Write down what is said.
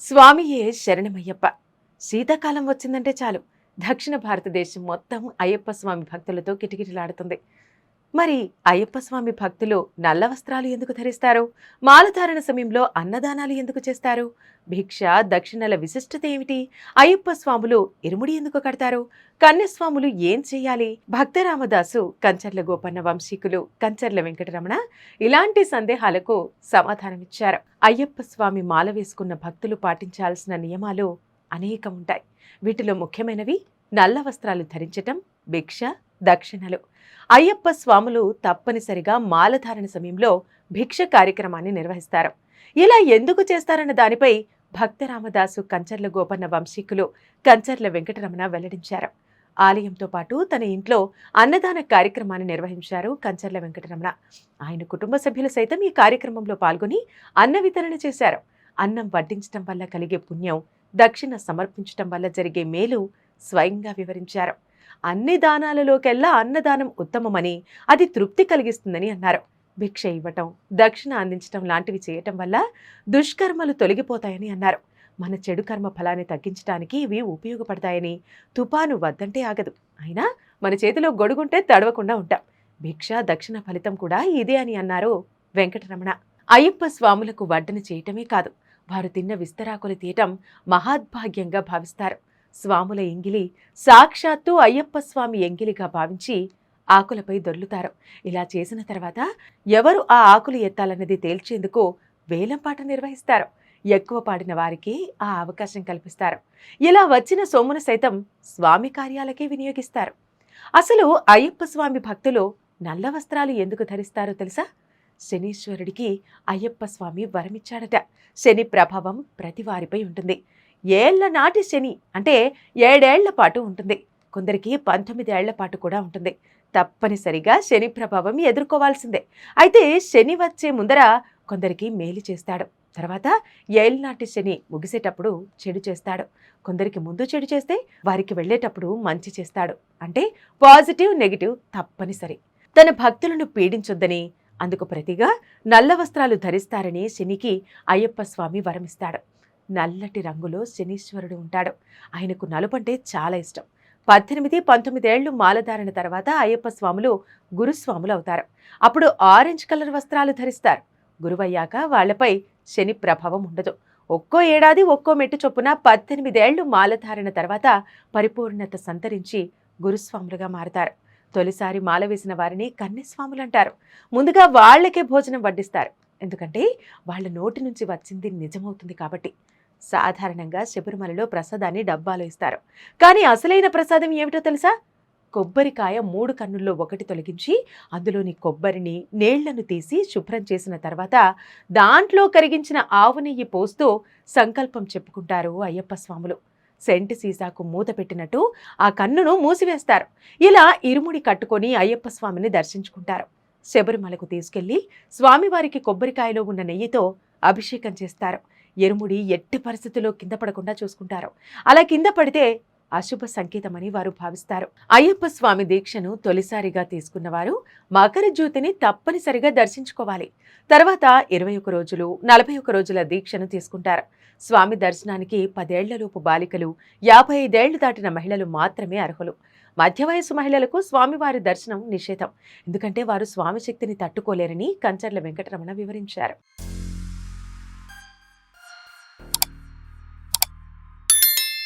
స్వామియే శరణమయ్యప్ప. శీతాకాలం వచ్చిందంటే చాలు. దక్షిణ భారతదేశం మొత్తం అయ్యప్ప స్వామి భక్తులతో కిటకిటలాడుతుంది. మరి అయ్యప్ప స్వామి భక్తులు నల్ల వస్త్రాలు ఎందుకు ధరిస్తారు? మాలధారణ సమయంలో అన్నదానాలు ఎందుకు చేస్తారు? భిక్ష దక్షిణల విశిష్టత ఏమిటి? అయ్యప్ప స్వాములు ఇరుముడి ఎందుకు కడతారు? కన్యస్వాములు ఏం చేయాలి? భక్తరామదాసు కంచర్ల గోపన్న వంశీకులు కంచర్ల వెంకటరమణ ఇలాంటి సందేహాలకు సమాధానమిచ్చారు. అయ్యప్ప స్వామి మాల వేసుకున్న భక్తులు పాటించాల్సిన నియమాలు అనేకం ఉంటాయి వీటిలో ముఖ్యమైనవి నల్ల వస్త్రాలు ధరించటం భిక్ష దక్షిణలు. అయ్యప్ప స్వాములు తప్పనిసరిగా మాలధారణ సమయంలో భిక్ష కార్యక్రమాన్ని నిర్వహిస్తారు. ఇలా ఎందుకు చేస్తారన్న దానిపై భక్తరామదాసు కంచర్ల గోపన్న వంశీకులు కంచర్ల వెంకటరమణ వెల్లడించారు. ఆలయంతో పాటు తన ఇంట్లో అన్నదాన కార్యక్రమాన్ని నిర్వహించారు కంచర్ల వెంకటరమణ. ఆయన కుటుంబ సభ్యులు సైతం ఈ కార్యక్రమంలో పాల్గొని అన్న వితరణ చేశారు. అన్నం వడ్డించడం వల్ల కలిగే పుణ్యం దక్షిణ సమర్పించటం వల్ల జరిగే మేలు స్వయంగా వివరించారు. అన్ని దానాలలోకెల్లా అన్నదానం ఉత్తమమని అది తృప్తి కలిగిస్తుందని అన్నారు. భిక్ష ఇవ్వటం దక్షిణ అందించటం లాంటివి చేయటం వల్ల దుష్కర్మలు తొలగిపోతాయని అన్నారు. మన చెడు కర్మ ఫలాన్ని తగ్గించడానికి ఇవి ఉపయోగపడతాయని తుపాను వద్దంటే ఆగదు. అయినా మన చేతిలో గొడుగుంటే తడవకుండా ఉంటాం. భిక్ష దక్షిణ ఫలితం కూడా ఇదే అని అన్నారు వెంకటరమణ. అయ్యప్ప స్వాములకు వడ్డన చేయటమే కాదు వారు తిన్న విస్తరాకులు తీయటం మహాద్భాగ్యంగా భావిస్తారు. స్వాముల ఎంగిలి సాక్షాత్తు అయ్యప్ప స్వామి ఎంగిలిగా భావించి ఆకులపై దొర్లుతారు. ఇలా చేసిన తర్వాత ఎవరు ఆ ఆకులు ఎత్తాలన్నది తేల్చేందుకు వేలంపాట నిర్వహిస్తారు. ఎక్కువ పాడిన వారికి ఆ అవకాశం కల్పిస్తారు. ఇలా వచ్చిన సొమ్మును సైతం స్వామి కార్యాలకే వినియోగిస్తారు. అసలు అయ్యప్ప స్వామి భక్తులు నల్ల వస్త్రాలు ఎందుకు ధరిస్తారో తెలుసా? శనీశ్వరుడికి అయ్యప్ప స్వామి వరమిచ్చాడట. శని ప్రభావం ప్రతి వారిపై ఉంటుంది. ఏళ్ళ నాటి శని అంటే ఏడేళ్ళ పాటు ఉంటుంది. కొందరికి పంతొమ్మిది ఏళ్ళ పాటు కూడా ఉంటుంది. తప్పనిసరిగా శని ప్రభావం ఎదుర్కోవాల్సిందే. అయితే శని వచ్చే ముందర కొందరికి మేలు చేస్తాడు. తర్వాత ఏళ్ళనాటి శని ముగిసేటప్పుడు చెడు చేస్తాడు. కొందరికి ముందు చెడు చేస్తే వారికి వెళ్ళేటప్పుడు మంచి చేస్తాడు. అంటే పాజిటివ్ నెగిటివ్ తప్పనిసరి. తన భక్తులను పీడించొద్దని అందుకు ప్రతిగా నల్ల వస్త్రాలు ధరిస్తారని శనికి అయ్యప్ప స్వామి వరమిస్తాడు. నల్లటి రంగులో శనీశ్వరుడు ఉంటాడు. ఆయనకు నలుపంటే చాలా ఇష్టం. పద్దెనిమిది పంతొమ్మిదేళ్ళు మాలధారణ తర్వాత అయ్యప్ప స్వాములు గురుస్వాములు అవుతారు. అప్పుడు ఆరెంజ్ కలర్ వస్త్రాలు ధరిస్తారు. గురువయ్యాక వాళ్ళపై శని ప్రభావం ఉండదు. ఒక్కో ఏడాది ఒక్కో మెట్టు చొప్పున పద్దెనిమిదేళ్ళు మాలధారణ తర్వాత పరిపూర్ణత సంతరించి గురుస్వాములుగా మారతారు. తొలిసారి మాల వేసిన వారిని కన్యస్వాములు అంటారు. ముందుగా వాళ్ళకే భోజనం వడ్డిస్తారు. ఎందుకంటే వాళ్ళ నోటి నుంచి వచ్చింది నిజమవుతుంది కాబట్టి. సాధారణంగా శబరిమలలో ప్రసాదాన్ని డబ్బాలో ఇస్తారు. కానీ అసలైన ప్రసాదం ఏమిటో తెలుసా? కొబ్బరికాయ మూడు కన్నుల్లో ఒకటి తొలగించి అందులోని కొబ్బరిని నీళ్ళను తీసి శుభ్రం చేసిన తర్వాత దాంట్లో కరిగించిన ఆవు నెయ్యి పోస్తూ సంకల్పం చెప్పుకుంటారు అయ్యప్ప స్వాములు. సెంటి సీసాకు మూత పెట్టినట్టు ఆ కన్నును మూసివేస్తారు. ఇలా ఇరుముడి కట్టుకొని అయ్యప్ప స్వామిని దర్శించుకుంటారు. శబరిమలకు తీసుకెళ్ళి స్వామివారికి కొబ్బరికాయలో ఉన్న నెయ్యితో అభిషేకం చేస్తారు. ఎరుముడి ఎట్టి పరిస్థితుల్లో కింద పడకుండా చూసుకుంటారు. అలా కింద పడితే అశుభ సంకేతమని వారు భావిస్తారు. అయ్యప్ప స్వామి దీక్షను తొలిసారిగా తీసుకున్నవారు మకర జ్యోతిని తప్పనిసరిగా దర్శించుకోవాలి. తర్వాత ఇరవై ఒక రోజులు నలభై ఒక రోజుల దీక్షను తీసుకుంటారు. స్వామి దర్శనానికి పదేళ్ళలోపు బాలికలు యాభై ఐదేళ్ళు దాటిన మహిళలు మాత్రమే అర్హులు. మధ్య వయసు మహిళలకు స్వామివారి దర్శనం నిషేధం. ఎందుకంటే వారు స్వామి శక్తిని తట్టుకోలేరని కంచర్ల వెంకటరమణ వివరించారు.